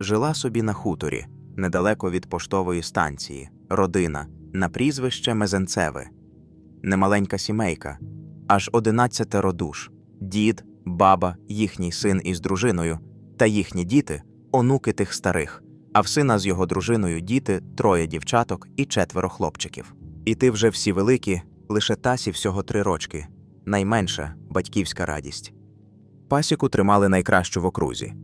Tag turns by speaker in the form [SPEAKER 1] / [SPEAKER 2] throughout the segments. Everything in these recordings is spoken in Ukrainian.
[SPEAKER 1] Жила собі на хуторі, недалеко від поштової станції, родина, на прізвище Мезенцеве. Немаленька сімейка, аж одинадцятеро душ, дід, баба, їхній син із дружиною, та їхні діти онуки тих старих, а в сина з його дружиною діти троє дівчаток і четверо хлопчиків. І ти вже всі великі, лише тасі всього три рочки, найменша батьківська радість. Пасіку тримали найкращу в окрузі.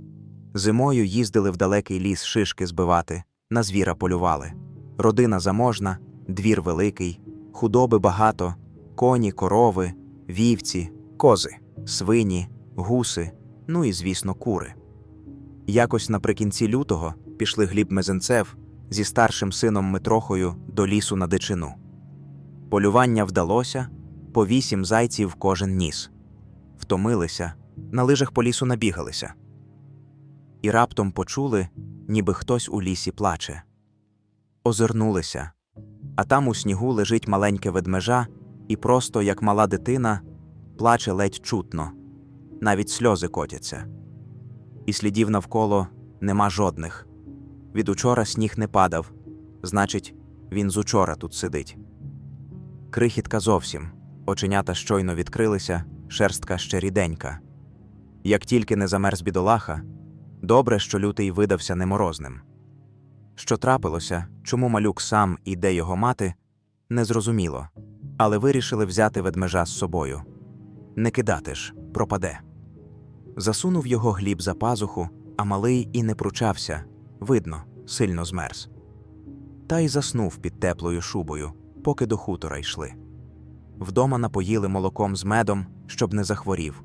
[SPEAKER 1] Зимою їздили в далекий ліс шишки збивати, на звіра полювали. Родина заможна, двір великий, худоби багато, коні, корови, вівці, кози, свині, гуси, ну і, звісно, кури. Якось наприкінці лютого пішли Гліб Мезенцев зі старшим сином Митрохою до лісу на дичину. Полювання вдалося, по вісім зайців кожен ніс. Втомилися, на лижах по лісу набігалися. І раптом почули, ніби хтось у лісі плаче. Озирнулися, а там у снігу лежить маленьке ведмежа, і просто, як мала дитина, плаче ледь чутно, навіть сльози котяться. І слідів навколо нема жодних. Від учора сніг не падав, значить, він з учора тут сидить. Крихітка зовсім, оченята щойно відкрилися, шерстка ще ріденька. Як тільки не замерз бідолаха, добре, що лютий видався неморозним. Що трапилося, чому малюк сам і де його мати, незрозуміло, але вирішили взяти ведмежа з собою. Не кидати ж, пропаде. Засунув його гліб за пазуху, а малий і не пручався, видно, сильно змерз. Та й заснув під теплою шубою, поки до хутора йшли. Вдома напоїли молоком з медом, щоб не захворів.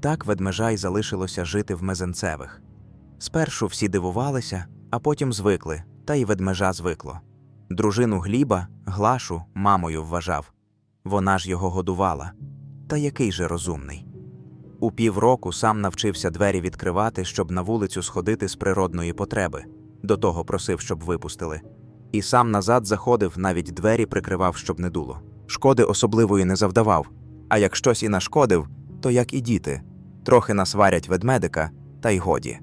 [SPEAKER 1] Так ведмежа й залишилося жити в мезенцевих. Спершу всі дивувалися, а потім звикли, та й ведмежа звикло. Дружину Гліба, Глашу, мамою вважав. Вона ж його годувала. Та який же розумний. У півроку сам навчився двері відкривати, щоб на вулицю сходити з природної потреби. До того просив, щоб випустили. І сам назад заходив, навіть двері прикривав, щоб не дуло. Шкоди особливої не завдавав, а як щось і нашкодив, то як і діти, трохи насварять ведмедика, та й годі.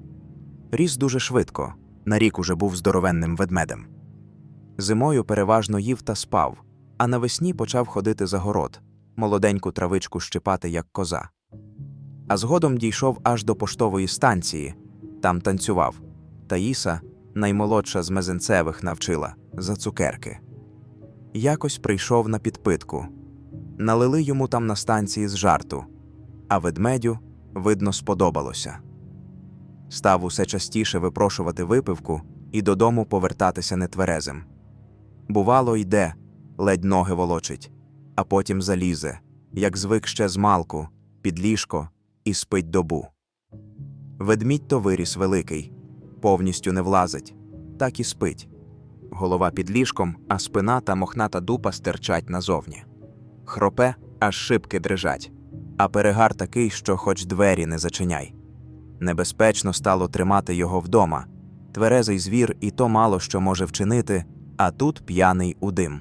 [SPEAKER 1] Ріс дуже швидко, на рік уже був здоровенним ведмедем. Зимою переважно їв та спав, а навесні почав ходити за город, молоденьку травичку щипати, як коза. А згодом дійшов аж до поштової станції, там танцював. Таїса, наймолодша з мезенцевих, навчила за цукерки. Якось прийшов на підпитку. Налили йому там на станції з жарту, а ведмедю, видно, сподобалося. Став усе частіше випрошувати випивку і додому повертатися нетверезим. Бувало, йде, ледь ноги волочить, а потім залізе, як звик ще з малку, під ліжко і спить добу. Ведмідь то виріс великий, повністю не влазить, так і спить. Голова під ліжком, а спина та мохната дупа стирчать назовні. Хропе, аж шибки дрижать, а перегар такий, що хоч двері не зачиняй. Небезпечно стало тримати його вдома. Тверезий звір і то мало що може вчинити, а тут п'яний у дим.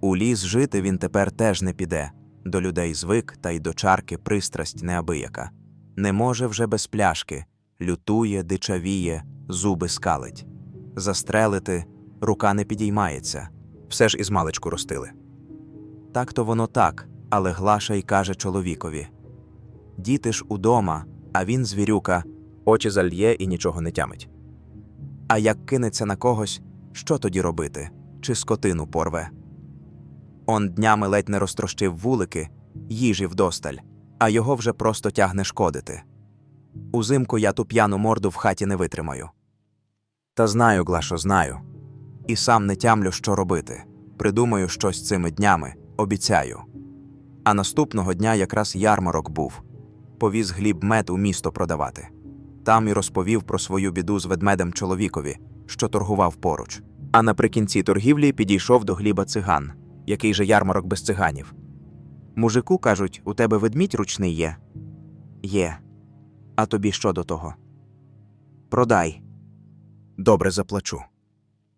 [SPEAKER 1] У ліс жити він тепер теж не піде, до людей звик та й до чарки пристрасть неабияка. Не може вже без пляшки, лютує, дичавіє, зуби скалить. Застрелити рука не підіймається, все ж із маличку ростили. Так то воно так, але Глаша й каже чоловікові Діти ж удома, а він, звірюка, очі зальє і нічого не тямить. А як кинеться на когось, що тоді робити? Чи скотину порве? Он днями ледь не розтрощив вулики, їжі вдосталь, а його вже просто тягне шкодити. Узимку я ту п'яну морду в хаті не витримаю. Та знаю, Глашо, знаю. І сам не тямлю, що робити. Придумаю щось цими днями, обіцяю. А наступного дня якраз ярмарок був. Повіз гліб мед у місто продавати. Там і розповів про свою біду з ведмедем чоловікові, що торгував поруч. А наприкінці торгівлі підійшов до гліба циган, який же ярмарок без циганів. Мужику кажуть, у тебе ведмідь ручний є? Є. А тобі що до того? Продай. Добре заплачу.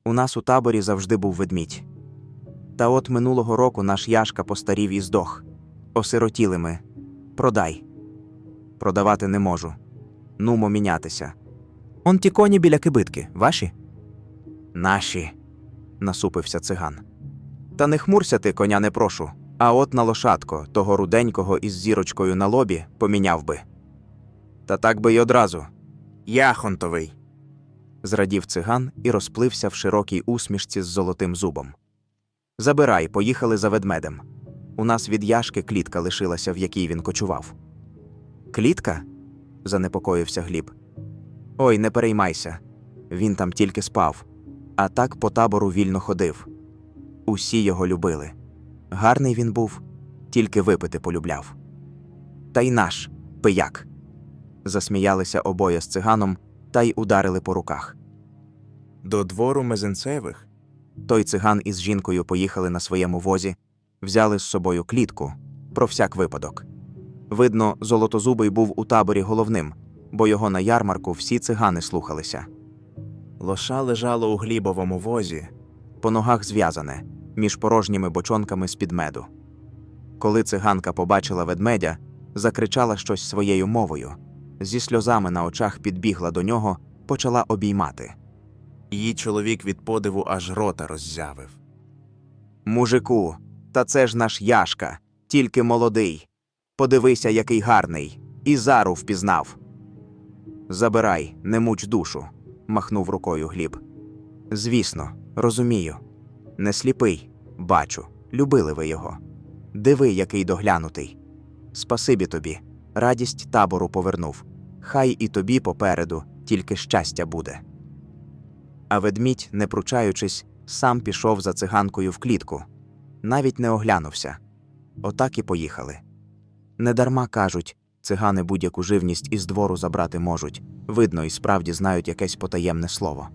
[SPEAKER 1] У нас у таборі завжди був ведмідь. Та от минулого року наш Яшка постарів і здох. Осиротіли ми. Продай. Продавати не можу. Нумо мінятися. Он ті коні біля кибитки, ваші? Наші, насупився циган. Та не хмурся ти, коня не прошу. А от на лошадко, того руденького із зірочкою на лобі, поміняв би. Та так би й одразу. Яхонтовий. Зрадів циган і розплився в широкій усмішці з золотим зубом. Забирай, поїхали за ведмедем. У нас від яшки клітка лишилася, в якій він кочував. Клітка? занепокоївся Гліб. Ой, не переймайся. Він там тільки спав, а так по табору вільно ходив. Усі його любили. Гарний він був, тільки випити полюбляв. Та й наш пияк. Засміялися обоє з циганом та й ударили по руках.
[SPEAKER 2] До двору мезенцевих.
[SPEAKER 1] Той циган із жінкою поїхали на своєму возі, взяли з собою клітку про всяк випадок. Видно, золотозубий був у таборі головним, бо його на ярмарку всі цигани слухалися.
[SPEAKER 2] Лоша лежало у глібовому возі.
[SPEAKER 1] по ногах зв'язане, між порожніми бочонками з-під меду. Коли циганка побачила ведмедя, закричала щось своєю мовою. Зі сльозами на очах підбігла до нього, почала обіймати.
[SPEAKER 2] Її чоловік від подиву аж рота роззявив.
[SPEAKER 1] Мужику, та це ж наш Яшка, тільки молодий. Подивися, який гарний, і зару впізнав. Забирай, не муч душу, махнув рукою Гліб. Звісно, розумію. Не сліпий, бачу, любили ви його. Диви, який доглянутий. Спасибі тобі, радість табору повернув. Хай і тобі попереду тільки щастя буде. А ведмідь, не пручаючись, сам пішов за циганкою в клітку, навіть не оглянувся. Отак і поїхали. Недарма кажуть, цигани будь-яку живність із двору забрати можуть, видно, і справді знають якесь потаємне слово.